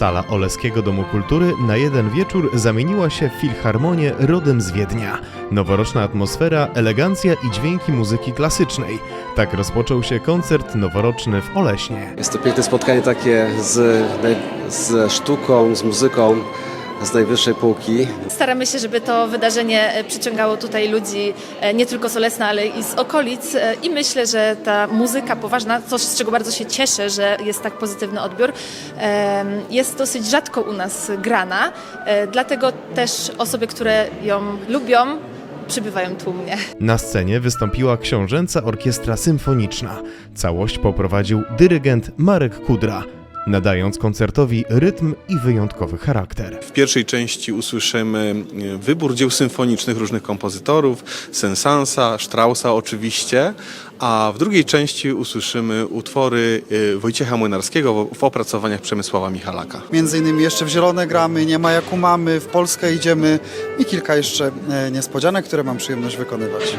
Sala Oleskiego Domu Kultury na jeden wieczór zamieniła się w filharmonię rodem z Wiednia. Noworoczna atmosfera, elegancja i dźwięki muzyki klasycznej. Tak rozpoczął się koncert noworoczny w Oleśnie. Jest to piękne spotkanie takie z, ze sztuką, z muzyką z najwyższej półki. Staramy się, żeby to wydarzenie e, przyciągało tutaj ludzi e, nie tylko z Olesna, ale i z okolic e, i myślę, że ta muzyka poważna, coś z czego bardzo się cieszę, że jest tak pozytywny odbiór, jest dosyć rzadko u nas grana, dlatego też osoby, które ją lubią, przybywają tłumnie. Na scenie wystąpiła książęca orkiestra symfoniczna. Całość poprowadził dyrygent Marek Kudra, nadając koncertowi rytm i wyjątkowy charakter. W pierwszej części usłyszymy e, wybór dzieł symfonicznych różnych kompozytorów, Sensansa, Straussa oczywiście, a w drugiej części usłyszymy utwory e, Wojciecha Młynarskiego w- opracowaniach Przemysława Michalaka. Między innymi jeszcze w Zielone gramy, nie ma jak mamy, w Polskę idziemy i kilka jeszcze e, niespodzianek, które mam przyjemność wykonywać.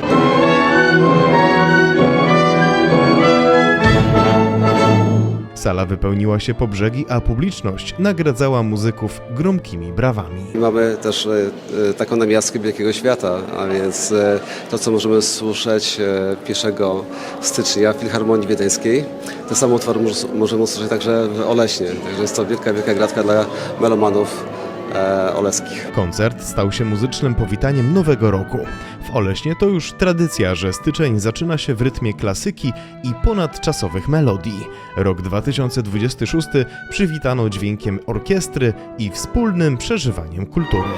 Sala wypełniła się po brzegi, a publiczność nagradzała muzyków gromkimi brawami. Mamy też e, e, taką namiastkę Wielkiego Świata, a więc e, to, co możemy słyszeć e, 1 stycznia w Filharmonii Wiedeńskiej, te same utwory moż- możemy usłyszeć także w Oleśnie. Także jest to wielka, wielka gratka dla melomanów e, oleskich. Koncert stał się muzycznym powitaniem nowego roku. W Oleśnie to już tradycja, że styczeń zaczyna się w rytmie klasyki i ponadczasowych melodii. Rok 2026 przywitano dźwiękiem orkiestry i wspólnym przeżywaniem kultury.